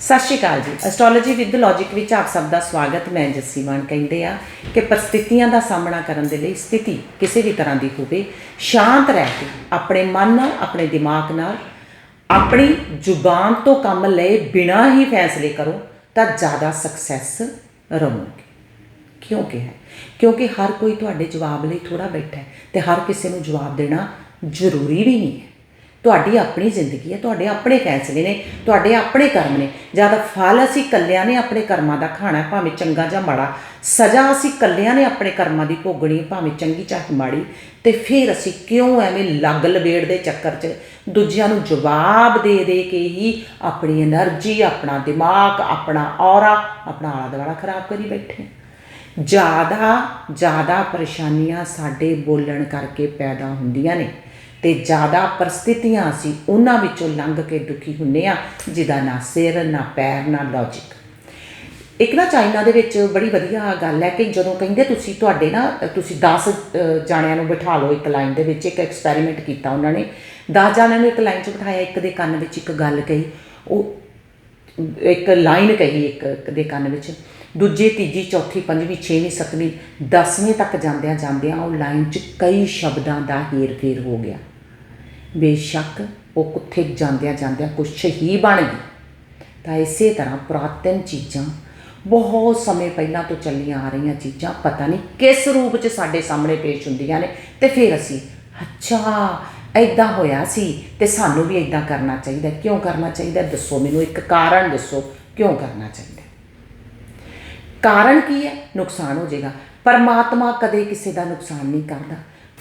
ਸਤਿ ਸ਼੍ਰੀ ਅਕਾਲ ਜੀ। Astrology with logic ਵਿੱਚ ਆਪ ਸਭ ਦਾ ਸਵਾਗਤ। ਮੈਂ ਜੱਸੀ ਮਾਨ ਕਹਿੰਦੇ ਆ ਕਿ ਪਰਿਸਥਿਤੀਆਂ ਦਾ ਸਾਹਮਣਾ ਕਰਨ ਦੇ ਲਈ ਸਥਿਤੀ ਕਿਸੇ ਵੀ ਤਰ੍ਹਾਂ ਦੀ ਹੋਵੇ, ਸ਼ਾਂਤ ਰਹਿ ਕੇ ਆਪਣੇ ਮਨ ਨਾਲ, ਆਪਣੇ ਦਿਮਾਗ ਨਾਲ, ਆਪਣੀ ਜ਼ੁਬਾਨ ਤੋਂ ਕੰਮ ਲਏ ਬਿਨਾਂ ਹੀ ਫੈਸਲੇ ਕਰੋ ਤਾਂ ਜ਼ਿਆਦਾ ਸਕਸੈਸ ਰਹੋਗੇ। ਕਿਉਂ ਕਿਹਾ? ਹੈ? ਕਿਉਂਕਿ ਹਰ ਕੋਈ ਤੁਹਾਡੇ ਜਵਾਬ ਲਈ ਥੋੜਾ ਬੈਠਾ ਹੈ ਤੇ ਹਰ ਕਿਸੇ ਨੂੰ ਜਵਾਬ ਦੇਣਾ ਜ਼ਰੂਰੀ ਵੀ ਨਹੀਂ ਹੈ। ਤੁਹਾਡੀ ਆਪਣੀ ਜ਼ਿੰਦਗੀ ਹੈ, ਤੁਹਾਡੇ ਆਪਣੇ ਫੈਸਲੇ ਨੇ, ਤੁਹਾਡੇ ਆਪਣੇ ਕਰਮ ਨੇ। ਜ਼ਿਆਦਾ ਫਲ ਅਸੀਂ ਕੱਲਿਆਂ ਨੇ ਆਪਣੇ ਕਰਮਾਂ ਦਾ ਖਾਣਾ, ਭਾਵੇਂ ਚੰਗਾ ਜਾਂ ਮਾੜਾ। ਸਜ਼ਾ ਅਸੀਂ ਕੱਲਿਆਂ ਨੇ ਆਪਣੇ ਕਰਮਾਂ ਦੀ ਭੋਗਣੀ ਭਾਵੇਂ ਚੰਗੀ ਚਾਹੇ ਮਾੜੀ। ਤੇ ਫਿਰ ਅਸੀਂ ਕਿਉਂ ਐਵੇਂ ਲੱਗ ਲਵੇੜ ਦੇ ਚੱਕਰ 'ਚ ਦੂਜਿਆਂ ਨੂੰ ਜਵਾਬ ਦੇ ਦੇ ਕੇ ਹੀ ਆਪਣੀ એનર્ਜੀ ਆਪਣਾ ਦਿਮਾਗ, ਆਪਣਾ ਔਰਾ ਆਪਣਾ ਆਲਾ ਦੁਆਲਾ ਖਰਾਬ ਕਰੀ ਬੈਠੇ ਜ਼ਿਆਦਾ ਜ਼ਿਆਦਾ ਪਰੇਸ਼ਾਨੀਆਂ ਸਾਡੇ ਬੋਲਣ ਕਰਕੇ ਪੈਦਾ ਹੁੰਦੀਆਂ ਨੇ। ਤੇ ਜ਼ਿਆਦਾ ਪਰਿਸਥਿਤੀਆਂ ਅਸੀਂ ਉਹਨਾਂ ਵਿੱਚੋਂ ਲੰਘ ਕੇ ਦੁਖੀ ਹੁੰਨੇ ਆ ਜਿਹਦਾ ਨਾ ਸਿਰ, ਨਾ ਪੈਰ, ਨਾ ਲੌਜੀਕ ਇੱਕ ਨਾ ਚਾਈਨਾ ਦੇ ਵਿੱਚ ਬੜੀ ਵਧੀਆ ਗੱਲ ਹੈ ਕਿ ਜਦੋਂ ਕਹਿੰਦੇ ਤੁਸੀਂ ਤੁਹਾਡੇ ਨਾ, ਤੁਸੀਂ 10 ਜਾਣਿਆਂ ਨੂੰ ਬਿਠਾ ਲਓ ਇੱਕ ਲਾਈਨ ਦੇ ਵਿੱਚ, ਇੱਕ ਐਕਸਪੈਰੀਮੈਂਟ ਕੀਤਾ ਉਹਨਾਂ ਨੇ। 10 ਜਾਣਿਆਂ ਨੂੰ ਇੱਕ ਲਾਈਨ 'ਚ ਬਿਠਾਇਆ, ਇੱਕ ਦੇ ਕੰਨ ਵਿੱਚ ਇੱਕ ਗੱਲ ਕਹੀ, ਉਹ, ਇੱਕ ਲਾਈਨ ਕਹੀ ਇੱਕ ਇੱਕ ਦੇ ਕੰਨ ਵਿੱਚ। ਦੂਜੀ, ਤੀਜੀ, ਚੌਥੀ, ਪੰਜਵੀਂ, ਛੇਵੀਂ, ਸੱਤਵੀਂ, ਦਸਵੀਂ ਤੱਕ ਜਾਂਦਿਆਂ ਜਾਂਦਿਆਂ ਉਹ ਲਾਈਨ 'ਚ ਕਈ ਸ਼ਬਦਾਂ ਦਾ ਹੇਰ-ਫੇਰ ਹੋ ਗਿਆ। ਬੇਸ਼ੱਕ ਉਹ ਕੁੱਥੇ ਜਾਂਦਿਆਂ ਜਾਂਦਿਆਂ ਕੁਛ ਹੀ ਬਣ ਗਈ। ਤਾਂ ਇਸੇ ਤਰ੍ਹਾਂ ਪੁਰਾਤਨ ਚੀਜ਼ਾਂ ਬਹੁਤ ਸਮੇਂ ਪਹਿਲਾਂ ਤੋਂ ਚੱਲੀਆਂ ਆ ਰਹੀਆਂ ਚੀਜ਼ਾਂ ਪਤਾ ਨਹੀਂ ਕਿਸ ਰੂਪ 'ਚ ਸਾਡੇ ਸਾਹਮਣੇ ਪੇਸ਼ ਹੁੰਦੀਆਂ ਨੇ ਤੇ ਫਿਰ ਅਸੀਂ, ਅੱਛਾ ਐਦਾਂ ਹੋਇਆ ਸੀ ਤੇ ਸਾਨੂੰ ਵੀ ਐਦਾਂ ਕਰਨਾ ਚਾਹੀਦਾ, ਕਿਉਂ ਕਰਨਾ ਚਾਹੀਦਾ? ਦੱਸੋ ਮੈਨੂੰ ਇੱਕ ਕਾਰਨ ਦੱਸੋ, ਕਿਉਂ ਕਰਨਾ ਚਾਹੀਦਾ? ਕਾਰਨ ਕੀ ਹੈ? ਨੁਕਸਾਨ ਹੋ ਜਾਏਗਾ। ਪਰਮਾਤਮਾ ਕਦੇ ਕਿਸੇ ਦਾ ਨੁਕਸਾਨ ਨਹੀਂ ਕਰਦਾ।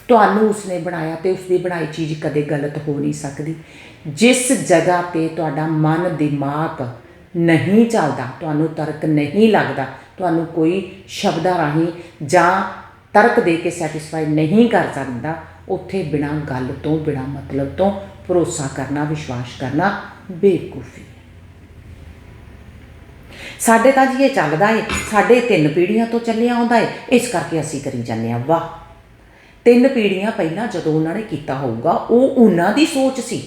ਤੁਹਾਨੂੰ ਉਸਨੇ ਬਣਾਇਆ ਤੇ ਉਸਦੀ ਬਣਾਈ ਚੀਜ਼ ਕਦੇ ਗਲਤ ਹੋ ਨਹੀਂ ਸਕਦੀ। ਜਿਸ ਜਗ੍ਹਾ ਤੇ ਤੁਹਾਡਾ ਮਨ ਦਿਮਾਗ ਨਹੀਂ ਚੱਲਦਾ, ਤੁਹਾਨੂੰ ਤਰਕ ਨਹੀਂ ਲੱਗਦਾ, ਤੁਹਾਨੂੰ ਕੋਈ ਸ਼ਬਦਾਂ ਰਾਹੀਂ ਜਾਂ ਤਰਕ ਦੇ ਕੇ ਸੈਟੀਸਫਾਈ ਨਹੀਂ ਕਰ ਸਕਦਾ, ਉੱਥੇ ਬਿਨਾਂ ਗੱਲ ਤੋਂ, ਬਿਨਾਂ ਮਤਲਬ ਤੋਂ ਭਰੋਸਾ ਕਰਨਾ, ਵਿਸ਼ਵਾਸ ਕਰਨਾ ਬੇਵਕੂਫੀ ਸਾਡੇ ਤਾਂ ਜੀ ਇਹ ਚੱਲਦਾ ਏ, ਸਾਡੇ ਤਿੰਨ ਪੀੜ੍ਹੀਆਂ ਤੋਂ ਚੱਲਿਆ ਆਉਂਦਾ ਏ, ਇਸ ਕਰਕੇ ਅਸੀਂ ਕਰੀ ਜਾਂਦੇ ਆ ਵਾਹ। ਤਿੰਨ ਪੀੜ੍ਹੀਆਂ ਪਹਿਲਾਂ ਜਦੋਂ ਉਹਨਾਂ ਨੇ ਕੀਤਾ ਹੋਊਗਾ, ਉਹ ਉਹਨਾਂ ਦੀ ਸੋਚ ਸੀ।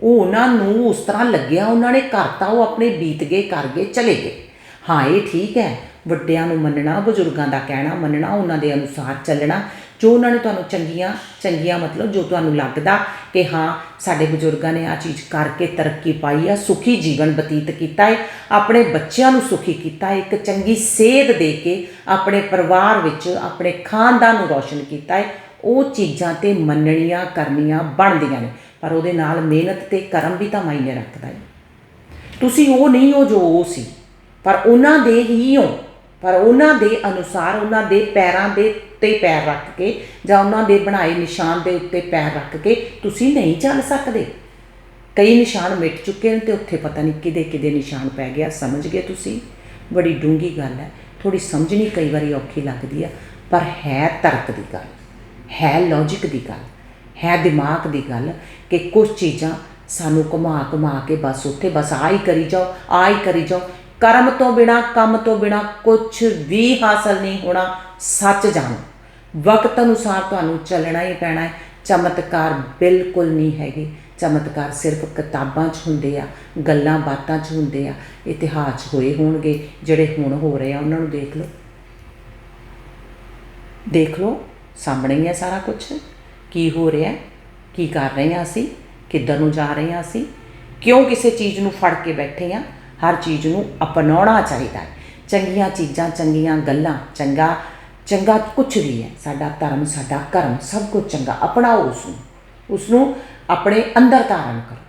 ਉਹ ਉਹਨਾਂ ਨੂੰ ਉਸ ਤਰ੍ਹਾਂ ਲੱਗਿਆ, ਉਹਨਾਂ ਨੇ ਕਰਤਾ, ਉਹ ਆਪਣੇ ਬੀਤ ਗਏ, ਕਰ ਗਏ, ਚਲੇ ਗਏ। ਹਾਂ, ਇਹ ਠੀਕ ਹੈ। ਵੱਡਿਆਂ ਨੂੰ ਮੰਨਣਾ, ਬਜ਼ੁਰਗਾਂ ਦਾ ਕਹਿਣਾ, ਮੰਨਣਾ, ਉਹਨਾਂ ਦੇ ਅਨੁਸਾਰ ਚੱਲਣਾ, ਜੋ ਉਹਨਾਂ ਨੇ ਤੁਹਾਨੂੰ ਚੰਗੀਆਂ ਚੰਗੀਆਂ ਮਤਲਬ ਜੋ ਤੁਹਾਨੂੰ ਲੱਗਦਾ ਕਿ ਹਾਂ, ਸਾਡੇ ਬਜ਼ੁਰਗਾਂ ਨੇ ਆ ਚੀਜ਼ ਕਰਕੇ ਤਰੱਕੀ ਪਾਈ ਆ, ਸੁਖੀ ਜੀਵਨ ਬਤੀਤ ਕੀਤਾ ਹੈ ਆਪਣੇ ਬੱਚਿਆਂ ਨੂੰ ਸੁਖੀ ਕੀਤਾ ਹੈ ਇੱਕ ਚੰਗੀ ਸੇਧ ਦੇ ਕੇ ਆਪਣੇ ਪਰਿਵਾਰ ਵਿੱਚ, ਆਪਣੇ ਖਾਨਦਾਨ ਨੂੰ ਰੌਸ਼ਨ ਕੀਤਾ ਹੈ ਉਹ ਚੀਜ਼ਾਂ ਤੇ ਮੰਨਣੀਆਂ, ਕਰਨੀਆਂ ਬਣਦੀਆਂ ਨੇ। ਪਰ ਉਹਦੇ ਨਾਲ ਮਿਹਨਤ ਤੇ ਕਰਮ ਵੀ ਤਾਂ ਮਾਇਨੇ ਰੱਖਦਾ ਹੈ ਤੁਸੀਂ ਉਹ ਨਹੀਂ ਹੋ ਜੋ ਉਹ ਸੀ। ਪਰ ਉਹਨਾਂ ਦੇ ਹੀ ਹੋ। ਪਰ ਉਹਨਾਂ ਦੇ ਅਨੁਸਾਰ ਉਹਨਾਂ ਦੇ ਪੈਰਾਂ ਦੇ ਉੱਤੇ ਪੈਰ ਰੱਖ ਕੇ ਜਾਂ ਉਹਨਾਂ ਦੇ ਬਣਾਏ ਨਿਸ਼ਾਨ ਦੇ ਉੱਤੇ ਪੈਰ ਰੱਖ ਕੇ ਤੁਸੀਂ ਨਹੀਂ ਚੱਲ ਸਕਦੇ। ਕਈ ਨਿਸ਼ਾਨ ਮਿਟ ਚੁੱਕੇ ਨੇ ਤੇ ਉੱਥੇ ਪਤਾ ਨਹੀਂ ਕਿਦੇ ਕਿਦੇ ਨਿਸ਼ਾਨ ਪੈ ਗਿਆ। ਸਮਝ ਗਏ ਤੁਸੀਂ? ਬੜੀ ਡੂੰਗੀ ਗੱਲ ਹੈ। ਥੋੜੀ ਸਮਝਣੀ ਕਈ ਵਾਰੀ ਔਖੀ ਲੱਗਦੀ ਆ। ਪਰ ਹੈ ਤਰਕ ਦੀ ਗੱਲ। ਹੈ ਲੌਜੀਕ ਦੀ ਗੱਲ, ਹੈ ਦਿਮਾਗ ਦੀ ਗੱਲ ਕਿ ਕੁਝ ਚੀਜ਼ਾਂ ਸਾਨੂੰ ਘੁਮਾ ਘੁਮਾ ਕੇ ਬਸ ਉੱਥੇ ਬਸ ਆ ਹੀ ਕਰੀ ਜਾਓ ਆ ਹੀ ਕਰੀ ਜਾਓ। ਕਰਮ ਤੋਂ ਬਿਨਾ, ਕੰਮ ਤੋਂ ਬਿਨਾ ਕੁਝ ਵੀ ਹਾਸਲ ਨਹੀਂ ਹੋਣਾ, ਸੱਚ ਜਾਣੋ। ਵਕਤ ਅਨੁਸਾਰ ਤੁਹਾਨੂੰ ਚੱਲਣਾ ਹੀ ਪੈਣਾ ਹੈ। ਚਮਤਕਾਰ ਬਿਲਕੁਲ ਨਹੀਂ ਹੈਗੇ। ਚਮਤਕਾਰ ਸਿਰਫ ਕਿਤਾਬਾਂ 'ਚ ਹੁੰਦੇ ਆ, ਗੱਲਾਂ ਬਾਤਾਂ 'ਚ ਹੁੰਦੇ ਆ। ਇਤਿਹਾਸ ਹੋਏ ਹੋਣਗੇ, ਜਿਹੜੇ ਹੁਣ ਹੋ ਰਹੇ ਆ, ਉਹਨਾਂ ਨੂੰ ਦੇਖ ਲਓ। ਦੇਖ ਲਓ। ਸਾਹਮਣੇ ਹੀ ਹੈ ਸਾਰਾ ਕੁਝ ਕੀ ਹੋ ਰਿਹਾ ਕੀ ਕਰ ਰਹੇ ਹਾਂ ਅਸੀਂ? ਕਿੱਧਰ ਨੂੰ ਜਾ ਰਹੇ ਹਾਂ ਅਸੀਂ? ਕਿਉਂ ਕਿਸੇ ਚੀਜ਼ ਨੂੰ ਫੜ ਕੇ ਬੈਠੇ ਹਾਂ? ਹਰ ਚੀਜ਼ ਨੂੰ ਅਪਣਾਉਣਾ ਚਾਹੀਦਾ ਹੈ। ਚੰਗੀਆਂ ਚੀਜ਼ਾਂ, ਚੰਗੀਆਂ ਗੱਲਾਂ, ਚੰਗਾ ਚੰਗਾ ਕੁਝ ਵੀ ਹੈ। ਸਾਡਾ ਧਰਮ, ਸਾਡਾ ਕਰਮ ਸਭ ਕੁਝ ਚੰਗਾ। ਅਪਣਾਓ ਉਸ ਨੂੰ ਉਸ ਨੂੰ ਆਪਣੇ ਅੰਦਰ ਧਾਰਨ ਕਰੋ।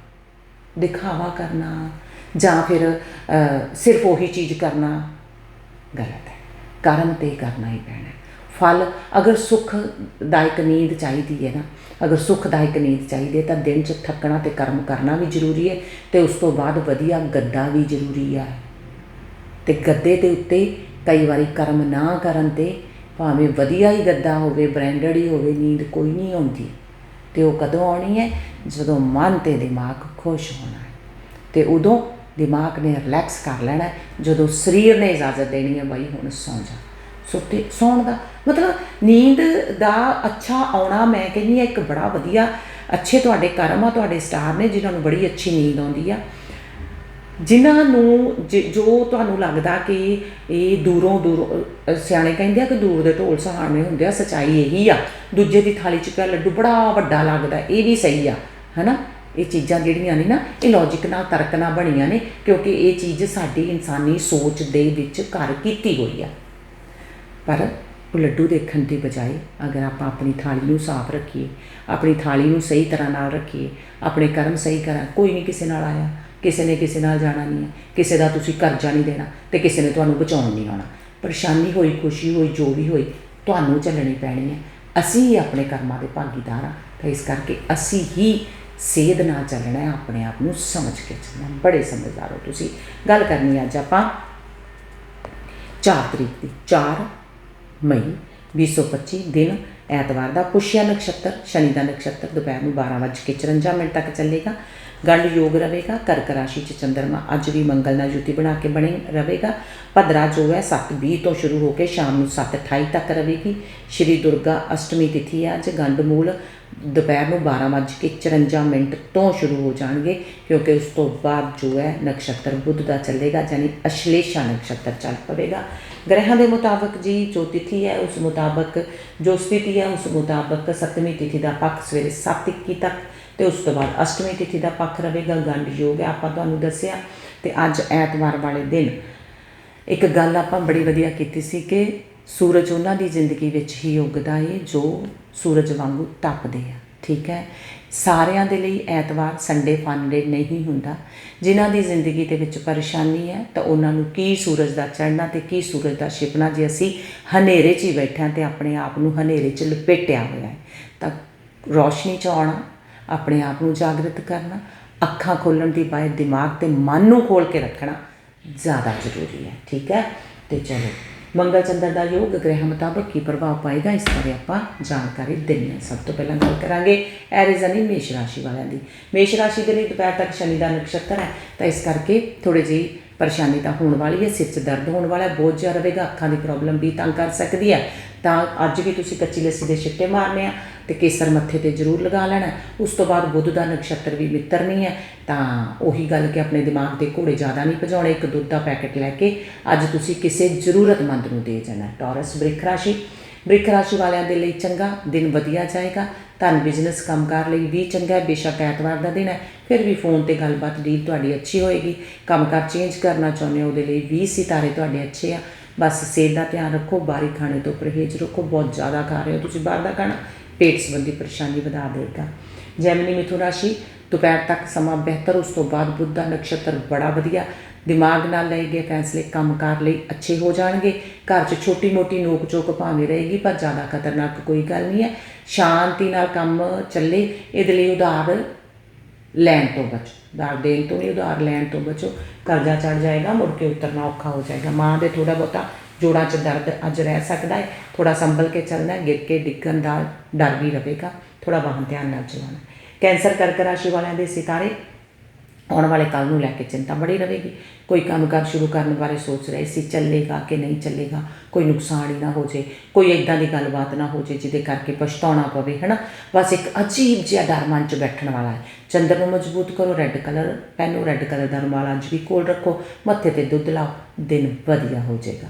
ਦਿਖਾਵਾ ਕਰਨਾ, ਜਾਂ ਫਿਰ ਸਿਰਫ ਉਹੀ ਚੀਜ਼ ਕਰਨਾ ਗਲਤ ਹੈ। ਕਰਮ ਤੇ ਕਰਨਾ ਹੀ ਪੈਣਾ ਫਲ, ਅਗਰ ਸੁਖਦਾਇਕ ਨੀਂਦ ਚਾਹੀਦੀ ਹੈ ਨਾ, ਅਗਰ ਸੁਖਦਾਇਕ ਨੀਂਦ ਚਾਹੀਦੀ ਹੈ ਤਾਂ ਦਿਨ 'ਚ ਥੱਕਣਾ ਤੇ ਕਰਮ ਕਰਨਾ ਵੀ ਜ਼ਰੂਰੀ ਹੈ ਤੇ ਉਸ ਤੋਂ ਬਾਅਦ ਵਧੀਆ ਗੱਦਾ ਵੀ ਜ਼ਰੂਰੀ ਹੈ ਤੇ ਗੱਦੇ ਦੇ ਉੱਤੇ ਕਈ ਵਾਰੀ ਕਰਮ ਨਾ ਕਰਨ ਤੇ ਭਾਵੇਂ ਵਧੀਆ ਹੀ ਗੱਦਾ ਹੋਵੇ, ਬ੍ਰਾਂਡਡ ਹੀ ਹੋਵੇ, ਨੀਂਦ ਕੋਈ ਨਹੀਂ ਆਉਂਦੀ। ਤੇ ਉਹ ਕਦੋਂ ਆਉਣੀ ਹੈ? ਜਦੋਂ ਮਨ ਤੇ ਦਿਮਾਗ ਖੁਸ਼ ਹੋਣਾ ਹੈ। ਤੇ ਉਦੋਂ ਦਿਮਾਗ ਨੇ ਰਿਲੈਕਸ ਕਰ ਲੈਣਾ ਜਦੋਂ ਸਰੀਰ ਨੇ ਇਜਾਜ਼ਤ ਦੇਣੀ ਹੈ, ਬਾਈ ਹੁਣ ਸੌਂ ਜਾ। ਸੁੱਤੇ ਸੌਣ ਦਾ। ਮਤਲਬ ਨੀਂਦ ਦਾ ਅੱਛਾ ਆਉਣਾ ਮੈਂ ਕਹਿੰਦੀ ਹਾਂ ਇੱਕ ਬੜਾ ਵਧੀਆ, ਅੱਛੇ ਤੁਹਾਡੇ ਕਰਮ ਆ, ਤੁਹਾਡੇ ਸਟਾਰ ਨੇ ਜਿਨ੍ਹਾਂ ਨੂੰ ਬੜੀ ਅੱਛੀ ਨੀਂਦ ਆਉਂਦੀ ਆ। ਜਿਨ੍ਹਾਂ ਨੂੰ ਜ- ਜੋ ਤੁਹਾਨੂੰ ਲੱਗਦਾ ਕਿ ਇਹ ਦੂਰੋਂ ਦੂਰੋਂ ਸਿਆਣੇ ਕਹਿੰਦੇ ਆ ਕਿ ਦੂਰ ਦੇ ਢੋਲ ਸਹਾਣੇ ਹੁੰਦੇ ਆ, ਸਚਾਈ ਇਹੀ ਆ। ਦੂਜੇ ਦੀ ਥਾਲੀ 'ਚ ਪਿਆ ਲੱਡੂ, ਬੜਾ ਵੱਡਾ ਲੱਗਦਾ, ਇਹ ਵੀ ਸਹੀ ਆ, ਹਨਾ? ਇਹ ਚੀਜ਼ਾਂ ਜਿਹੜੀਆਂ ਨੇ ਨਾ, ਇਹ ਲੌਜੀਕ ਨਾਲ ਤਰਕ ਨਾਲ ਬਣੀਆਂ ਨੇ, ਕਿਉਂਕਿ ਇਹ ਚੀਜ਼ ਸਾਡੀ ਇਨਸਾਨੀ ਸੋਚ ਦੇ ਵਿੱਚ ਘਰ ਕੀਤੀ ਹੋਈ ਆ। ਪਰ ਉਹ ਲੱਡੂ ਦੇਖਣ ਦੀ ਬਜਾਏ ਅਗਰ ਆਪਾਂ ਆਪਣੀ ਥਾਲੀ ਨੂੰ ਸਾਫ਼ ਰੱਖੀਏ, ਆਪਣੀ ਥਾਲੀ ਨੂੰ ਸਹੀ ਤਰ੍ਹਾਂ ਨਾਲ ਰੱਖੀਏ, ਆਪਣੇ ਕਰਮ ਸਹੀ ਕਰਾਂ, ਕੋਈ ਨਹੀਂ ਕਿਸੇ ਨਾਲ ਆਇਆ, ਕਿਸੇ ਨੇ ਕਿਸੇ ਨਾਲ ਜਾਣਾ ਨਹੀਂ ਹੈ, ਕਿਸੇ ਦਾ ਤੁਸੀਂ ਕਰਜ਼ਾ ਨਹੀਂ ਦੇਣਾ ਤੇ ਕਿਸੇ ਨੇ ਤੁਹਾਨੂੰ ਬਚਾਉਣ ਨਹੀਂ ਆਉਣਾ। ਪਰੇਸ਼ਾਨੀ ਹੋਈ, ਖੁਸ਼ੀ ਹੋਈ, ਜੋ ਵੀ ਹੋਈ, ਤੁਹਾਨੂੰ ਚੱਲਣੀ ਪੈਣੀ ਹੈ। ਅਸੀਂ ਹੀ ਆਪਣੇ ਕਰਮਾਂ ਦੇ ਭਾਗੀਦਾਰ ਹਾਂ ਤਾਂ ਇਸ ਕਰਕੇ ਅਸੀਂ ਹੀ ਸੇਧ ਨਾਲ ਚੱਲਣਾ ਹੈ, ਆਪਣੇ ਆਪ ਨੂੰ ਸਮਝ ਕੇ ਚੱਲਣਾ ਬੜੇ ਸਮਝਦਾਰ ਹੋ ਤੁਸੀਂ। ਗੱਲ ਕਰਨੀ ਅੱਜ ਆਪਾਂ 4 ਤਰੀਕ ਦੀ 4 ਮਈ 2025 ਦਿਨ ਐਤਵਾਰ ਦਾ ਪੁਸ਼ਿਆ ਨਕਸ਼ਤਰ, ਸ਼ਨੀ ਦਾ ਨਕਸ਼ਤਰ, ਦੁਪਹਿਰ ਨੂੰ 12:54 ਮਿੰਟ ਤੱਕ ਚੱਲੇਗਾ। ਗੰਡ ਯੋਗ ਰਹੇਗਾ, ਕਰਕ ਰਾਸ਼ੀ ਚ ਚੰਦਰਮਾ ਅੱਜ ਵੀ ਮੰਗਲ ਨਾਲ ਯੁਤੀ ਬਣਾ ਕੇ ਬਣੇ ਰਹੇਗਾ। ਭਦਰਾ ਜੋ ਹੈ 7:20 ਤੋਂ ਸ਼ੁਰੂ ਹੋ ਕੇ ਸ਼ਾਮ ਨੂੰ 7:28 ਤੱਕ ਰਹੇਗੀ। ਸ਼੍ਰੀ ਦੁਰਗਾ ਅਸ਼ਟਮੀ ਤਿਥੀ ਹੈ ਅੱਜ ਗੰਡ ਮੂਲ ਦੁਪਹਿਰ ਨੂੰ 12:54 ਮਿੰਟ ਤੋਂ ਸ਼ੁਰੂ ਹੋ ਜਾਣਗੇ, ਕਿਉਂਕਿ ਉਸ ਤੋਂ ਬਾਅਦ ਜੋ ਹੈ ਨਕਸ਼ਤਰ ਬੁੱਧ ਦਾ ਚੱਲੇਗਾ, ਯਾਨੀ ਅਸ਼ਲੇਸ਼ਾ ਨਕਸ਼ਤਰ ਚੱਲ ਪਵੇਗਾ। ਗ੍ਰਹਿਾਂ ਦੇ ਮੁਤਾਬਕ ਜੀ, ਜੋ ਤਿਥੀ ਹੈ, ਉਸ ਮੁਤਾਬਕ ਜੋ ਸਥਿਤੀ ਹੈ, ਉਸ ਮੁਤਾਬਕ ਸੱਤਵੀਂ ਤਿਥੀ ਦਾ ਪੱਖ ਸਵੇਰੇ 7:21 ਤੱਕ ਤੇ ਉਸ ਤੋਂ ਬਾਅਦ ਅਸ਼ਟਮੀ ਤਿਥੀ ਦਾ ਪੱਖ ਰਹੇਗਾ ਗੰਡ ਯੋਗ ਹੈ, ਆਪਾਂ ਤੁਹਾਨੂੰ ਦੱਸਿਆ ਤੇ ਅੱਜ ਐਤਵਾਰ ਵਾਲੇ ਦਿਨ ਇੱਕ ਗੱਲ ਆਪਾਂ ਬੜੀ ਵਧੀਆ ਕੀਤੀ ਸੀ ਕਿ ਸੂਰਜ ਉਹਨਾਂ ਦੀ ਜ਼ਿੰਦਗੀ ਵਿੱਚ ਹੀ ਉੱਗਦਾ ਏ, ਜੋ ਸੂਰਜ ਵਾਂਗੂ ਤਪਦੇ ਆ, ਠੀਕ ਹੈ? ਸਾਰਿਆਂ ਦੇ ਲਈ ਐਤਵਾਰ ਸੰਡੇ ਫਨਡੇ ਨਹੀਂ ਹੁੰਦਾ। ਜਿਨ੍ਹਾਂ ਦੀ ਜ਼ਿੰਦਗੀ ਦੇ ਵਿੱਚ ਪਰੇਸ਼ਾਨੀ ਹੈ, ਤਾਂ ਉਹਨਾਂ ਨੂੰ ਕੀ ਸੂਰਜ ਦਾ ਚੜ੍ਹਨਾ ਤੇ ਕੀ ਸੂਰਜ ਦਾ ਛਿਪਣਾ ਜੇ ਅਸੀਂ ਹਨੇਰੇ 'ਚ ਹੀ ਬੈਠੇ ਹਾਂ ਤੇ ਆਪਣੇ ਆਪ ਨੂੰ ਹਨੇਰੇ 'ਚ ਲਪੇਟਿਆ ਹੋਇਆ ਹੈ, ਤਾਂ ਰੋਸ਼ਨੀ 'ਚ ਆਉਣਾ ਆਪਣੇ ਆਪ ਨੂੰ ਜਾਗਰਤ ਕਰਨਾ, ਅੱਖਾਂ ਖੋਲਣ ਦੀ ਬਾਅਦ ਦਿਮਾਗ ਤੇ ਮਨ ਨੂੰ ਖੋਲ ਕੇ ਰੱਖਣਾ ਜ਼ਿਆਦਾ ਜ਼ਰੂਰੀ ਹੈ। ਠੀਕ ਹੈ? ਤੇ ਚਲੋ। ਮੰਗਲ ਚੰਦਰ ਦਾ ਯੋਗ ਗ੍ਰਹਿ ਮੁਤਾਬਕ ਕੀ ਪ੍ਰਭਾਵ ਪਾਏਗਾ, ਇਸ ਬਾਰੇ ਆਪਾਂ ਜਾਣਕਾਰੀ ਦਿੰਦੇ ਹਾਂ। ਸਭ ਤੋਂ ਪਹਿਲਾਂ ਗੱਲ ਕਰਾਂਗੇ ਐਰੀਜ਼ਨੀ ਮੇਸ਼ ਰਾਸ਼ੀ ਵਾਲਿਆਂ ਦੀ। ਮੇਸ਼ ਰਾਸ਼ੀ ਦੇ ਲਈ ਦੁਪਹਿਰ ਤੱਕ ਸ਼ਨੀ ਦਾ ਨਕਸ਼ਤਰ ਹੈ, ਤਾਂ ਇਸ ਕਰਕੇ ਥੋੜੀ ਜਿਹੀ ਪਰੇਸ਼ਾਨੀ ਤਾਂ ਹੋਣ ਵਾਲੀ ਹੈ, ਸਿਰ 'ਚ ਦਰਦ ਹੋਣ ਵਾਲਾ ਬਹੁਤ ਜ਼ਿਆਦਾ ਰਹੇਗਾ, ਅੱਖਾਂ ਦੀ ਪ੍ਰੋਬਲਮ ਵੀ ਤੰਗ ਕਰ ਸਕਦੀ ਹੈ। ਤਾਂ ਅੱਜ ਵੀ ਤੁਸੀਂ ਕੱਚੀ ਲੱਸੀ ਦੇ ਛਿੱਟੇ ਮਾਰਨੇ ਆ ਤੇ ਕੇਸਰ ਮੱਥੇ ਤੇ ਜ਼ਰੂਰ ਲਗਾ ਲੈਣਾ ਉਸ ਤੋਂ ਬਾਅਦ ਬੁੱਧ ਦਾ ਨਕਸ਼ਤਰ ਵੀ ਮਿੱਤਰ ਨਹੀਂ ਹੈ। ਤਾਂ ਉਹੀ ਗੱਲ ਕਿ ਆਪਣੇ ਦਿਮਾਗ 'ਤੇ ਘੋੜੇ ਜ਼ਿਆਦਾ ਨਹੀਂ ਭਜਾਉਣੇ, ਇੱਕ ਦੁੱਧ ਦਾ ਪੈਕੇਟ ਲੈ ਕੇ ਅੱਜ ਤੁਸੀਂ ਕਿਸੇ ਜ਼ਰੂਰਤਮੰਦ ਨੂੰ ਦੇ ਜਾਣਾ ਹੈ। ਟੌਰਸ ਬ੍ਰਿਖ ਰਾਸ਼ੀ। ਬ੍ਰਿਖ ਰਾਸ਼ੀ ਵਾਲਿਆਂ ਦੇ ਲਈ ਚੰਗਾ, ਦਿਨ ਵਧੀਆ ਜਾਏਗਾ। ਧਨ ਬਿਜ਼ਨਸ ਕੰਮਕਾਰ ਲਈ ਵੀ ਚੰਗਾ ਹੈ, ਬੇਸ਼ੱਕ ਐਤਵਾਰ ਦਾ ਦਿਨ ਹੈ। ਫਿਰ ਵੀ ਫੋਨ ਤੇ ਗੱਲਬਾਤ, ਡੀਲ ਤੁਹਾਡੀ ਅੱਛੀ ਹੋਏਗੀ। ਕੰਮਕਾਰ ਚੇਂਜ ਕਰਨਾ ਚਾਹੁੰਦੇ ਹੋ, ਉਹਦੇ ਲਈ ਵੀ ਸਿਤਾਰੇ ਤੁਹਾਡੇ ਅੱਛੇ ਆ। ਬਸ ਸਿਹਤ ਦਾ ਧਿਆਨ ਰੱਖੋ, ਬਾਹਰੀ ਖਾਣੇ ਤੋਂ ਪਰਹੇਜ਼ ਰੱਖੋ, ਬਹੁਤ ਜ਼ਿਆਦਾ ਖਾ ਰਹੇ ਹੋ ਤੁਸੀਂ ਬਾਹਰ ਦਾ ਖਾਣਾ, ਪੇਟ ਸੰਬੰਧੀ ਪਰੇਸ਼ਾਨੀ ਵਧਾ ਦੇਗਾ ਜੈਮਨੀ ਮਿਥੁਨ ਰਾਸ਼ੀ, ਦੁਪਹਿਰ ਤੱਕ ਸਮਾਂ ਬਿਹਤਰ, ਉਸ ਤੋਂ ਬਾਅਦ ਬੁੱਧ ਦਾ ਨਕਸ਼ਤਰ ਬੜਾ ਵਧੀਆ। ਦਿਮਾਗ ਨਾਲ ਲਏ ਗਏ ਫੈਸਲੇ ਕੰਮਕਾਰ ਲਈ ਅੱਛੇ ਹੋ ਜਾਣਗੇ। ਘਰ 'ਚ ਛੋਟੀ ਮੋਟੀ ਨੋਕ ਝੋਕ ਭਾਵੇਂ ਰਹੇਗੀ, ਪਰ ਜ਼ਿਆਦਾ ਖਤਰਨਾਕ ਕੋਈ ਗੱਲ ਨਹੀਂ ਹੈ। ਸ਼ਾਂਤੀ ਨਾਲ ਕੰਮ ਚੱਲੇ, ਇਹਦੇ ਲਈ ਉਧਾਰ ਲੈਣ ਤੋਂ ਬਚੋ। ਉਧਾਰ ਦੇਣ ਤੋਂ ਨਹੀਂ, ਉਧਾਰ ਲੈਣ ਤੋਂ ਬਚੋ। ਕਰਜ਼ਾ ਚੜ ਜਾਏਗਾ, ਮੁੜ ਕੇ ਉਤਰਨਾ ਔਖਾ ਹੋ ਜਾਏਗਾ। ਮਾਂ ਦੇ ਥੋੜਾ ਬਹੁਤਾ ਜੋੜਾਂ 'ਚ ਦਰਦ ਅੱਜ ਰਹਿ ਸਕਦਾ ਹੈ। ਥੋੜਾ ਸੰਭਲ ਕੇ ਚੱਲਣਾ ਗਿਰ ਕੇ ਡਿੱਗਣ ਦਾ ਡਰ ਵੀ ਰਹੇਗਾ। ਥੋੜਾ ਵਾਹਨ ਧਿਆਨ ਨਾਲ ਚਲਾਉਣਾ ਕੈਂਸਰ ਕਰਕ ਰਾਸ਼ੀ ਵਾਲਿਆਂ ਦੇ ਸਿਤਾਰੇ ਆਉਣ ਵਾਲੇ ਕੱਲ ਨੂੰ ਲੈ ਕੇ ਚਿੰਤਾ ਬੜੀ ਰਹੇਗੀ। ਕੋਈ ਕੰਮਕਾਰ ਸ਼ੁਰੂ ਕਰਨ ਬਾਰੇ ਸੋਚ ਰਹੇ ਸੀ, ਚੱਲੇਗਾ ਕਿ ਨਹੀਂ ਚੱਲੇਗਾ, ਕੋਈ ਨੁਕਸਾਨ ਹੀ ਨਾ ਹੋ ਜੇ, ਕੋਈ ਇਦਾਂ ਦੀ ਗੱਲਬਾਤ ਨਾ ਹੋ ਜੇ ਜਿਹਦੇ ਕਰਕੇ ਪਛਤਾਉਣਾ ਪਵੇ, ਹਨਾ? ਬਸ ਇੱਕ ਅਜੀਬ ਜਿਹਾ ਡਰ ਮਨ 'ਚ ਬੈਠਣ ਵਾਲਾ ਹੈ। ਚੰਦਰ ਨੂੰ ਮਜ਼ਬੂਤ ਕਰੋ ਰੈੱਡ ਕਲਰ ਪਹਿਨੋ ਰੈੱਡ ਕਲਰ ਦਾ ਰੁਮਾਲ ਅੱਜ ਵੀ ਕੋਲ ਰੱਖੋ, ਮੱਥੇ ਤੇ ਦੁੱਧ ਲਾਓ, ਦਿਨ ਵਧੀਆ ਹੋ ਜਾਏਗਾ।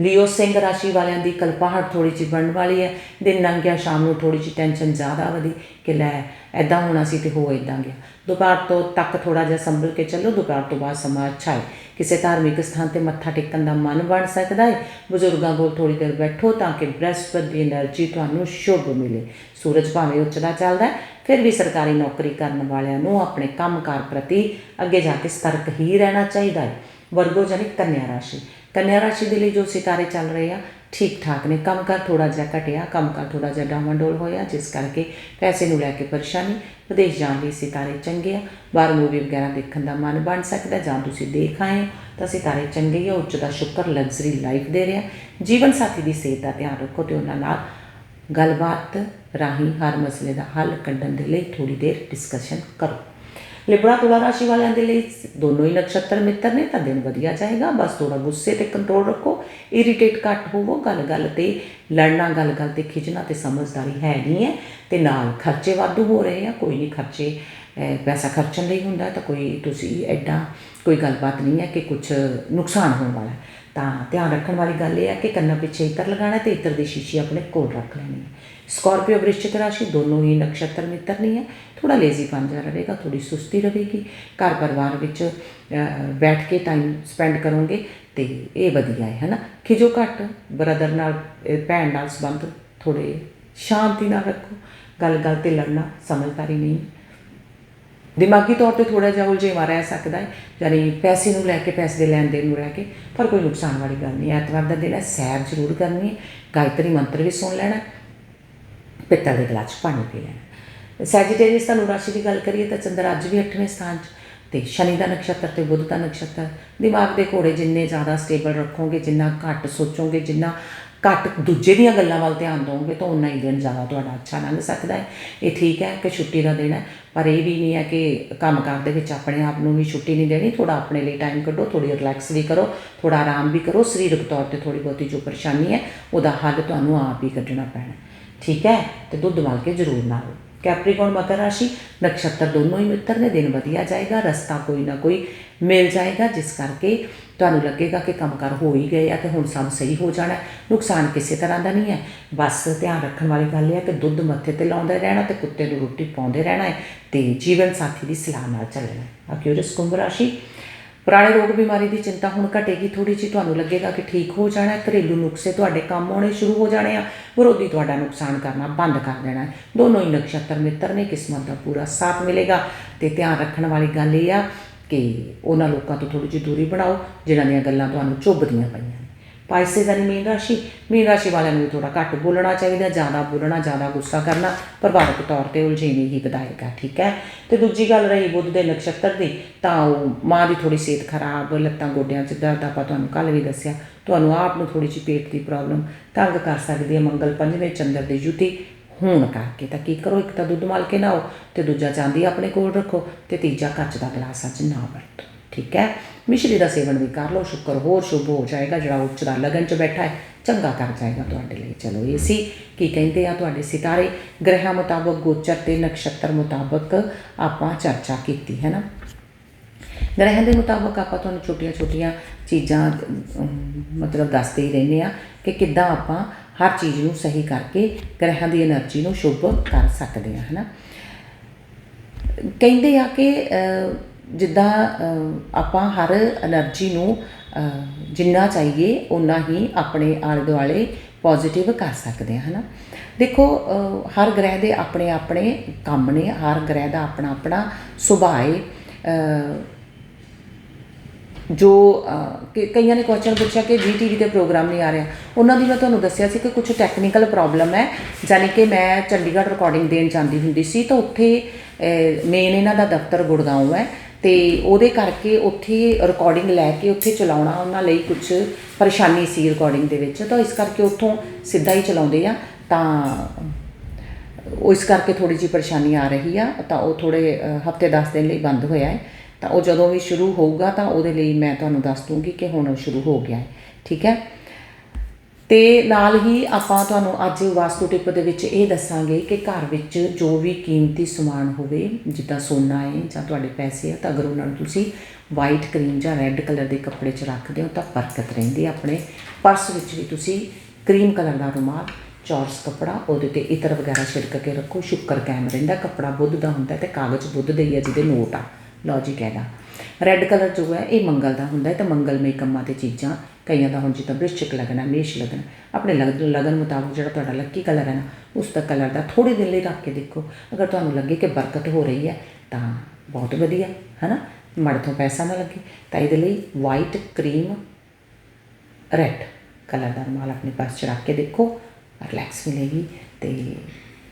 ਲਿਓ ਸਿੰਘ ਰਾਸ਼ੀ ਵਾਲਿਆਂ ਦੀ ਕਲਪਾਹਟ ਥੋੜੀ ਜਿਹੀ ਬਣਨ ਵਾਲੀ ਹੈ। ਦਿਨ ਲੰਘ ਗਿਆ, ਸ਼ਾਮ ਨੂੰ ਥੋੜੀ ਜਿਹੀ ਟੈਨਸ਼ਨ ਜ਼ਿਆਦਾ ਵਧੀ ਕਿ ਲੈ ਐਦਾਂ ਹੋਣਾ ਸੀ ਤੇ ਹੋ ਇਦਾਂ ਗਿਆ। ਦੁਪਹਿਰ ਤੋਂ ਤੱਕ ਥੋੜਾ ਜਿਹਾ ਸੰਭਲ ਕੇ ਚੱਲੋ। ਦੁਪਹਿਰ ਤੋਂ ਬਾਅਦ ਸਮਾਂ ਅੱਛਾ ਹੈ। ਕਿਸੇ ਧਾਰਮਿਕ ਸਥਾਨ ਤੇ ਮੱਥਾ ਟੇਕਣ ਦਾ ਮਨ ਬਣ ਸਕਦਾ ਹੈ। ਬਜ਼ੁਰਗਾਂ ਕੋਲ ਥੋੜੀ ਦੇਰ ਬੈਠੋ ਤਾਂ ਕਿ ਬ੍ਰਹਿਸਪਤ ਦੀ એનર્ਜੀ ਤੁਹਾਨੂੰ ਸ਼ੁਭ ਮਿਲੇ। ਸੂਰਜ ਭਾਵੇਂ ਉੱਚਾ ਚੱਲਦਾ ਫਿਰ ਵੀ ਸਰਕਾਰੀ ਨੌਕਰੀ ਕਰਨ ਵਾਲਿਆਂ ਨੂੰ ਆਪਣੇ ਕੰਮਕਾਰ ਪ੍ਰਤੀ ਅੱਗੇ ਜਾ ਕੇ ਸਤਰਕ ਹੀ ਰਹਿਣਾ ਚਾਹੀਦਾ ਹੈ। ਵਰਗੋ ਜਾਨੀ ਕੰਨਿਆ ਰਾਸ਼ੀ। ਕੰਨਿਆ ਰਾਸ਼ੀ ਦੇ ਲਈ ਜੋ ਸਿਤਾਰੇ ਚੱਲ ਰਹੇ ਆ ਠੀਕ ਠਾਕ ਨੇ। ਕੰਮਕਾਰ ਥੋੜਾ ਜਿਹਾ ਘਟਿਆ, ਕੰਮਕਾਰ ਥੋੜਾ ਜਿਹਾ ਡਾਵਾਂਡੋਲ ਹੋਇਆ, ਜਿਸ ਕਰਕੇ ਪੈਸੇ ਨੂੰ ਲੈ ਕੇ ਪਰੇਸ਼ਾਨੀ। ਵਿਦੇਸ਼ ਜਾਣ ਲਈ ਸਿਤਾਰੇ ਚੰਗੇ ਆ। ਬਾਹਰ ਮੂਵੀ ਵਗੈਰਾ ਦੇਖਣ ਦਾ ਮਨ ਬਣ ਸਕਦਾ ਜਾਂ ਤੁਸੀਂ ਦੇਖ ਆਏ ਹੋ, ਤਾਂ ਸਿਤਾਰੇ ਚੰਗੇ ਆ। ਉੱਚ ਦਾ ਸ਼ੁਕਰ ਲਗਜ਼ਰੀ ਲਾਈਫ ਦੇ ਰਿਹਾ। ਜੀਵਨ ਸਾਥੀ ਦੀ ਸਿਹਤ ਦਾ ਧਿਆਨ ਰੱਖੋ ਤੇ ਉਹਨਾਂ ਨਾਲ ਗੱਲਬਾਤ ਰਾਹੀਂ ਹਰ ਮਸਲੇ ਦਾ ਹੱਲ ਕੱਢਣ ਦੇ ਲਈ ਥੋੜੀ ਦੇਰ ਡਿਸਕਸ਼ਨ ਕਰੋ। ਲਿਬੜਾ ਤੁਲਾ ਰਾਸ਼ੀ ਵਾਲਿਆਂ ਦੇ ਲਈ ਦੋਨੋਂ ਹੀ ਨਕਸ਼ਤਰ ਮਿੱਤਰ ਨੇ, ਤਾਂ ਦਿਨ ਵਧੀਆ ਜਾਏਗਾ। ਬਸ ਥੋੜਾ ਗੁੱਸੇ ਤੇ ਕੰਟਰੋਲ ਰੱਖੋ। ਇਰੀਟੇਟ ਘੱਟ ਹੋਵੋ। ਗੱਲ ਗੱਲ ਤੇ, ਲੜਨਾ ਗੱਲ ਗੱਲ ਤੇ ਖਿੱਚਣਾ ਤੇ ਸਮਝਦਾਰੀ ਹੈ ਨਹੀਂ ਹੈ। ਤੇ ਨਾਲ ਖਰਚੇ ਵਾਧੂ ਹੋ ਰਹੇ ਆ। ਕੋਈ ਨਹੀਂ ਖਰਚੇ ਪੈਸਾ ਖਰਚਣ ਲਈ ਹੁੰਦਾ ਤਾਂ ਕੋਈ ਤੁਸੀਂ ਐਡਾ ਕੋਈ ਗੱਲਬਾਤ ਨਹੀਂ ਹੈ ਕਿ ਕੁਝ ਨੁਕਸਾਨ ਹੋਣ ਵਾਲਾ ਤਾਂ ਧਿਆਨ ਰੱਖਣ ਵਾਲੀ ਗੱਲ ਇਹ ਹੈ ਕਿ ਕੰਨਾਂ ਪਿੱਛੇ ਇਤਰ ਲਗਾਉਣਾ ਹੈ ਤੇ ਇਤਰ ਦੀ ਸ਼ੀਸ਼ੀ ਆਪਣੇ ਕੋਲ ਰੱਖ ਲੈਣੀ ਹੈ। ਸਕਾਰਪੀਓ ਵ੍ਰਿਸ਼ਚਿਕ ਰਾਸ਼ੀ ਦੋਨੋਂ ਹੀ ਨਕਸ਼ਤਰ ਮਿੱਤਰ ਨਹੀਂ ਹੈ। ਥੋੜਾ ਲੇਜ਼ੀ ਪੰਜਾ ਰਹੇਗਾ ਥੋੜੀ ਸੁਸਤੀ ਰਹੇਗੀ। ਘਰ ਪਰਿਵਾਰ ਵਿੱਚ ਬੈਠ ਕੇ ਟਾਈਮ ਸਪੈਂਡ ਕਰੋਗੇ ਤੇ ਇਹ ਵਧੀਆ ਹੈ, ਹਨਾ? ਖਿਜੋ ਘੱਟ ਬ੍ਰਦਰ ਨਾਲ ਭੈਣ ਨਾਲ ਸੰਬੰਧ ਥੋੜੇ ਸ਼ਾਂਤੀ ਨਾਲ ਰੱਖੋ। ਗੱਲ ਗੱਲ ਤੇ ਲੜਨਾ ਸਮਝਦਾਰੀ ਨਹੀਂ। ਦਿਮਾਗੀ ਤੌਰ ਤੇ ਥੋੜਾ ਜਿਹਾ ਉਲਝੇਵਾ ਰਹਿ ਸਕਦਾ ਹੈ ਯਾਨੀ ਪੈਸੇ ਨੂੰ ਲੈ ਕੇ ਪੈਸੇ ਦੇ ਲੈਣ ਦੇਣ ਨੂੰ ਰਹਿ ਕੇ ਪਰ ਕੋਈ ਨੁਕਸਾਨ ਵਾਲੀ ਗੱਲ ਨਹੀਂ ਐਤਵਾਰ ਦਾ ਦਿਨ ਹੈ ਸੈਰ ਜ਼ਰੂਰ ਕਰਨੀ ਹੈ ਗਾਇਤਰੀ ਮੰਤਰ ਵੀ ਸੁਣ ਲੈਣਾ ਹੈ, ਪਿੱਤਲ ਦੇ ਗਲਾਸ 'ਚ ਪਾਣੀ ਪੀ ਲੈਣਾ। ਸੈਜੀਟੇਰੀਅਸ ਤੁਹਾਨੂੰ ਰਾਸ਼ੀ ਦੀ ਗੱਲ ਕਰੀਏ ਤਾਂ ਚੰਦਰ ਅੱਜ ਵੀ 8ਵੇਂ ਸਥਾਨ 'ਚ ਤੇ ਸ਼ਨੀ ਦਾ ਨਕਸ਼ਤਰ ਤੇ ਬੁੱਧ ਦਾ ਨਕਸ਼ਤਰ। ਦਿਮਾਗ ਦੇ ਘੋੜੇ ਜਿੰਨੇ ਜ਼ਿਆਦਾ ਸਟੇਬਲ ਰੱਖੋਗੇ ਜਿੰਨਾ ਘੱਟ ਸੋਚੋਗੇ ਜਿੰਨਾ ਘੱਟ ਦੂਜੇ ਦੀਆਂ ਗੱਲਾਂ ਵੱਲ ਧਿਆਨ ਦਿਓਗੇ ਤਾਂ ਉਨਾ ਹੀ ਦਿਨ ਜ਼ਿਆਦਾ ਤੁਹਾਡਾ ਅੱਛਾ ਲੰਘ ਸਕਦਾ ਹੈ। ਇਹ ਠੀਕ ਹੈ ਕਿ ਛੁੱਟੀ ਦਾ ਦਿਨ ਹੈ, ਪਰ ਇਹ ਵੀ ਨਹੀਂ ਹੈ ਕਿ ਕੰਮਕਾਰ ਦੇ ਵਿੱਚ ਆਪਣੇ ਆਪ ਨੂੰ ਵੀ ਛੁੱਟੀ ਨਹੀਂ ਦੇਣੀ। ਥੋੜਾ ਆਪਣੇ ਲਈ ਟਾਈਮ ਕੱਢੋ ਥੋੜੀ ਰਿਲੈਕਸ ਵੀ ਕਰੋ ਥੋੜਾ ਆਰਾਮ ਵੀ ਕਰੋ। ਸਰੀਰਕ ਤੌਰ ਤੇ ਥੋੜੀ ਬਹੁਤੀ ਜੋ ਪਰੇਸ਼ਾਨੀ ਹੈ, ਉਹਦਾ ਹੱਲ ਤੁਹਾਨੂੰ ਆਪ ਹੀ ਕੱਢਣਾ ਪੈਣਾ ਠੀਕ ਹੈ? ਤੇ ਦੁੱਧ ਵਾਲ ਕੇ ਜ਼ਰੂਰ ਨਾ ਲਓ ਕੈਪਰੀਕੌਨ ਮਕਰ ਰਾਸ਼ੀ, ਨਕਸ਼ਤਰ ਦੋਨੋਂ ਹੀ ਮਿੱਤਰ ਨੇ, ਦਿਨ ਵਧੀਆ ਜਾਏਗਾ, ਰਸਤਾ ਕੋਈ ਨਾ ਕੋਈ ਮਿਲ ਜਾਏਗਾ, ਜਿਸ ਕਰਕੇ ਤੁਹਾਨੂੰ ਲੱਗੇਗਾ ਕਿ ਕੰਮਕਾਰ ਹੋ ਹੀ ਗਏ ਆ ਤੇ ਹੁਣ ਸਭ ਸਹੀ ਹੋ ਜਾਣਾ ਨੁਕਸਾਨ ਕਿਸੇ ਤਰ੍ਹਾਂ ਦਾ ਨਹੀਂ ਹੈ। ਬਸ ਧਿਆਨ ਰੱਖਣ ਵਾਲੀ ਗੱਲ ਇਹ ਹੈ ਕਿ ਦੁੱਧ ਮੱਥੇ ਤੇ ਲਾਉਂਦੇ ਰਹਿਣਾ ਤੇ ਕੁੱਤੇ ਨੂੰ ਰੋਟੀ ਪਾਉਂਦੇ ਰਹਿਣਾ ਹੈ ਤੇ ਜੀਵਨ ਸਾਥੀ ਦੀ ਸਲਾਹ ਨਾਲ ਚੱਲਣਾ ਹੈ। ਅਕਿਊਰਸ ਕੁੰਭ ਰਾਸ਼ੀ, ਪੁਰਾਣੇ ਰੋਗ ਬਿਮਾਰੀ ਦੀ ਚਿੰਤਾ ਹੁਣ ਘਟੇਗੀ ਥੋੜੀ ਜਿਹੀ ਤੁਹਾਨੂੰ ਲੱਗੇਗਾ ਕਿ ਠੀਕ ਹੋ ਜਾਣਾ ਘਰੇਲੂ ਨੁਕਸੇ ਤੁਹਾਡੇ ਕੰਮ ਆਉਣੇ ਸ਼ੁਰੂ ਹੋ ਜਾਣੇ ਆ। ਵਿਰੋਧੀ ਤੁਹਾਡਾ ਨੁਕਸਾਨ ਕਰਨਾ ਬੰਦ ਕਰ ਦੇਣਾ ਦੋਨੋਂ ਹੀ ਨਕਸ਼ਤਰ ਮਿੱਤਰ ਨੇ, ਕਿਸਮਤ ਦਾ ਪੂਰਾ ਸਾਥ ਮਿਲੇਗਾ ਤੇ ਧਿਆਨ ਰੱਖਣ ਵਾਲੀ ਗੱਲ ਇਹ ਆ ਕਿ ਉਹਨਾਂ ਲੋਕਾਂ ਤੋਂ ਥੋੜੀ ਜਿਹੀ ਦੂਰੀ ਬਣਾਓ, ਜਿਨ੍ਹਾਂ ਦੀਆਂ ਗੱਲਾਂ ਤੁਹਾਨੂੰ ਚੁੱਭਦੀਆਂ ਪਈਆਂ ਨੇ। ਪਾਇਸੇ ਦਾ ਮੀਨ ਰਾਸ਼ੀ। ਮੀਨ ਰਾਸ਼ੀ ਵਾਲਿਆਂ ਨੂੰ ਵੀ ਥੋੜਾ ਘੱਟ ਬੋਲਣਾ ਚਾਹੀਦਾ, ਜ਼ਿਆਦਾ ਬੋਲਣਾ, ਜ਼ਿਆਦਾ ਗੁੱਸਾ ਕਰਨਾ ਪਰਿਵਾਰਕ ਤੌਰ ਤੇ ਉਲਝੇਵੇਂ ਹੀ ਵਧਾਏਗਾ ਠੀਕ ਹੈ? ਤੇ ਦੂਜੀ ਗੱਲ ਰਹੀ ਬੁੱਧ ਦੇ ਨਕਸ਼ਤਰ ਦੀ, ਤਾਂ ਉਹ ਮਾਂ ਦੀ ਥੋੜੀ ਸਿਹਤ ਖਰਾਬ, ਲੱਤਾਂ, ਗੋਡਿਆਂ 'ਚ ਦਰਦ ਆਪਾਂ ਤੁਹਾਨੂੰ ਕੱਲ ਵੀ ਦੱਸਿਆ। ਤੁਹਾਨੂੰ ਆਪ ਨੂੰ ਥੋੜੀ ਜਿਹੀ ਪੇਟ ਦੀ ਪ੍ਰੋਬਲਮ, ਤੰਗ ਕਰ ਸਕਦੀ ਹੈ ਮੰਗਲ ਪੰਜਵੇਂ ਚੰਦਰ ਦੀ ਜੁਤੀ ਹੋਣ ਕਰਕੇ ਤਾਂ ਕੀ ਕਰੋ, ਇੱਕ ਤਾਂ ਦੁੱਧ ਮਲ ਕੇ ਨਾਓ ਤੇ ਦੂਜਾ ਚਾਂਦੀ ਆਪਣੇ ਕੋਲ ਰੱਖੋ ਤੇ ਤੀਜਾ ਕੱਚ ਦਾ ਗਲਾਸ ਅੱਜ ਨਾ ਵਰਤੋ। ਠੀਕ ਹੈ? ਮਿਸ਼ਰੀ ਦਾ ਸੇਵਨ ਵੀ ਕਰ ਲਓ, ਸ਼ੁਕਰ ਹੋਰ ਸ਼ੁਭ ਹੋ ਜਾਏਗਾ, ਜਿਹੜਾ ਉੱਚ ਦਾ ਲਗਨ 'ਚ ਬੈਠਾ ਹੈ, ਚੰਗਾ ਕਰ ਜਾਏਗਾ ਤੁਹਾਡੇ ਲਈ। ਚਲੋ ਇਹ ਸੀ ਕੀ ਕਹਿੰਦੇ ਆ ਤੁਹਾਡੇ ਸਿਤਾਰੇ। ਗ੍ਰਹਿਾਂ ਮੁਤਾਬਕ ਗੋਚਰ ਤੇ ਨਕਸ਼ਤਰ ਮੁਤਾਬਕ ਆਪਾਂ ਚਰਚਾ ਕੀਤੀ, ਹੈ ਨਾ? ਗ੍ਰਹਿਾਂ ਦੇ ਮੁਤਾਬਕ ਆਪਾਂ ਤੁਹਾਨੂੰ ਛੋਟੀਆਂ-ਛੋਟੀਆਂ ਚੀਜ਼ਾਂ ਮਤਲਬ ਦੱਸਦੇ ਹੀ ਰਹਿੰਦੇ ਆ ਕਿ ਕਿੱਦਾਂ ਆਪਾਂ ਹਰ ਚੀਜ਼ ਨੂੰ ਸਹੀ ਕਰਕੇ ਗ੍ਰਹਿਾਂ ਦੀ એનર્ਜੀ ਨੂੰ ਸ਼ੁੱਭ ਕਰ ਸਕਦੇ ਆ ਹਨਾ? ਕਹਿੰਦੇ ਆ ਕਿ ਜਿੱਦਾਂ ਆਪਾਂ ਹਰ એનર્ਜੀ ਨੂੰ ਜਿੰਨਾ ਚਾਹੀਏ ਉਨਾ ਹੀ ਆਪਣੇ ਆਲੇ ਦੁਆਲੇ ਪੋਜ਼ਿਟਿਵ ਕਰ ਸਕਦੇ ਹਾਂ, ਹਨਾ? ਦੇਖੋ ਹਰ ਗ੍ਰਹਿ ਦੇ ਆਪਣੇ ਆਪਣੇ ਕੰਮ ਨੇ, ਹਰ ਗ੍ਰਹਿ ਦਾ ਆਪਣਾ ਆਪਣਾ ਸੁਭਾਅ ਹੈ ਜੋ ਕਿ- ਕਈਆਂ ਨੇ ਕੁਐਸਚਨ ਪੁੱਛਿਆ ਕਿ ਜੀ ਟੀਵੀ ਤੇ ਪ੍ਰੋਗਰਾਮ ਨਹੀਂ ਆ ਰਿਹਾ। ਉਹਨਾਂ ਦੀ ਮੈਂ ਤੁਹਾਨੂੰ ਦੱਸਿਆ ਸੀ ਕਿ ਕੁਝ ਟੈਕਨੀਕਲ ਪ੍ਰੋਬਲਮ ਹੈ ਜਾਨੀ ਕਿ ਮੈਂ ਚੰਡੀਗੜ੍ਹ ਰਿਕਾਰਡਿੰਗ ਦੇਣ ਜਾਂਦੀ ਹੁੰਦੀ ਸੀ, ਤਾਂ ਉੱਥੇ ਮੇਨ ਇਹਨਾਂ ਦਾ ਦਫ਼ਤਰ ਗੁੜਗਾਉਂ ਹੈ, ਤੇ ਉਹਦੇ ਕਰਕੇ ਉੱਥੇ ਰਿਕਾਰਡਿੰਗ ਲੈ ਕੇ ਉੱਥੇ ਚਲਾਉਣਾ ਉਹਨਾਂ ਲਈ ਕੁਝ ਪਰੇਸ਼ਾਨੀ ਸੀ ਰਿਕਾਰਡਿੰਗ ਦੇ ਵਿੱਚ। ਤਾਂ ਇਸ ਕਰਕੇ ਉੱਥੋਂ ਸਿੱਧਾ ਹੀ ਚਲਾਉਂਦੇ ਆ, ਤਾਂ ਉਹ ਇਸ ਕਰਕੇ ਥੋੜੀ ਜਿਹੀ ਪਰੇਸ਼ਾਨੀ ਆ ਰਹੀ ਆ, ਤਾਂ ਉਹ ਥੋੜੇ ਹਫ਼ਤੇ 10 ਦਿਨ ਲਈ ਬੰਦ ਹੋਇਆ ਹੈ। ਤਾਂ ਉਹ ਜਦੋਂ ਵੀ ਸ਼ੁਰੂ ਹੋਊਗਾ ਤਾਂ ਉਹਦੇ ਲਈ ਮੈਂ ਤੁਹਾਨੂੰ ਦੱਸ ਦੂੰਗੀ ਕਿ ਹੁਣ ਸ਼ੁਰੂ ਹੋ ਗਿਆ ਹੈ, ਠੀਕ ਹੈ? ਤੇ ਨਾਲ ਹੀ ਆਪਾਂ ਤੁਹਾਨੂੰ ਅੱਜ ਵਾਸਤੂ ਟਿਪ ਦੇ ਵਿੱਚ ਇਹ ਦੱਸਾਂਗੇ ਕਿ ਘਰ ਵਿੱਚ ਜੋ ਵੀ ਕੀਮਤੀ ਸਮਾਨ ਹੋਵੇ, ਜਿੱਦਾਂ ਸੋਨਾ ਹੈ ਜਾਂ ਤੁਹਾਡੇ ਪੈਸੇ ਆ, ਤਾਂ ਅਗਰ ਉਹਨਾਂ ਨੂੰ ਤੁਸੀਂ ਵਾਈਟ ਕਰੀਮ ਜਾਂ ਰੈੱਡ ਕਲਰ ਦੇ ਕੱਪੜੇ 'ਚ ਰੱਖਦੇ ਹੋ ਤਾਂ ਬਰਕਤ ਰਹਿੰਦੀ ਆਪਣੇ ਪਰਸ ਵਿੱਚ ਵੀ ਤੁਸੀਂ ਕਰੀਮ ਕਲਰ ਦਾ ਰੁਮਾਲ, ਚੌਰਸ ਕੱਪੜਾ, ਉਹਦੇ ਤੇ ਇਤਰ ਵਗੈਰਾ ਛਿੜਕ ਕੇ ਰੱਖੋ, ਸ਼ੁੱਕਰ ਕਾਇਮ ਰਹਿੰਦਾ, ਕੱਪੜਾ ਬੁੱਧ ਦਾ ਹੁੰਦਾ ਹੈ ਤੇ ਕਾਗਜ਼ ਬੁੱਧ ਦੇ ਹੀ ਆ ਜਿਹਦੇ ਨੋਟ ਆ। ਲੌਜੀਕ ਹੈਗਾ ਰੈੱਡ ਕਲਰ ਜੋ ਹੈ, ਇਹ ਮੰਗਲ ਦਾ ਹੁੰਦਾ ਹੈ, ਤੇ ਮੰਗਲਮਈ ਕੰਮਾਂ ਤੇ ਚੀਜ਼ਾਂ, ਕਈਆਂ ਦਾ ਹੁਣ ਜਿੱਦਾਂ ਬ੍ਰਿਸ਼ਚਿਕ ਲੱਗਣਾ, ਮੇਸ਼ ਲੱਗਣਾ, ਆਪਣੇ ਲਗ- ਲਗਨ ਮੁਤਾਬਕ ਜਿਹੜਾ ਤੁਹਾਡਾ ਲੱਕੀ ਕਲਰ ਹੈ ਨਾ, ਉਸ ਦਾ ਕਲਰ ਦਾ ਥੋੜੇ ਦਿਨ ਲਈ ਰੱਖ ਕੇ ਦੇਖੋ। ਅਗਰ ਤੁਹਾਨੂੰ ਲੱਗੇ ਕਿ ਬਰਕਤ ਹੋ ਰਹੀ ਹੈ, ਤਾਂ ਬਹੁਤ ਵਧੀਆ ਹੈ ਨਾ ਮੜ ਤੋਂ ਪੈਸਾ ਨਾ ਲੱਗੇ, ਤਾਂ ਇਹਦੇ ਲਈ ਵਾਈਟ ਕਰੀਮ ਰੈੱਡ ਕਲਰ ਦਾ ਰੁਮਾਲ ਆਪਣੇ ਪਾਸ ਚ ਰੱਖ ਕੇ ਦੇਖੋ ਰਿਲੈਕਸ ਮਿਲੇਗੀ ਤੇ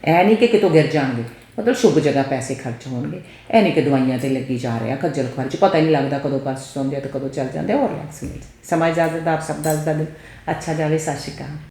ਐ ਨਹੀਂ ਕਿ ਕਿਤੋਂ ਗਿਰ ਜਾਣਗੇ। ਮਤਲਬ ਸ਼ੁਭ ਜਗ੍ਹਾ ਪੈਸੇ ਖਰਚ ਹੋਣਗੇ। ਇਹ ਨਹੀਂ ਕਿ ਦਵਾਈਆਂ ਤੇ ਲੱਗੀ ਜਾ ਰਿਹਾ ਖੱਜਲ ਖਰਚ ਪਤਾ ਹੀ ਨਹੀਂ ਲੱਗਦਾ ਕਦੋਂ ਪਾਸ ਸੌਂਦੇ ਆ ਤੇ ਕਦੋਂ ਚੱਲ ਜਾਂਦੇ ਆ, ਹੋਰ ਰਿਲੈਕਸ ਮਿਲ ਸਮਾਂ ਇਜਾਜ਼ਤ ਦਾ ਆਪ ਸਭ ਦਾ ਦਿਨ ਅੱਛਾ ਜਾਵੇ ਸਤਿ ਸ਼੍ਰੀ ਅਕਾਲ।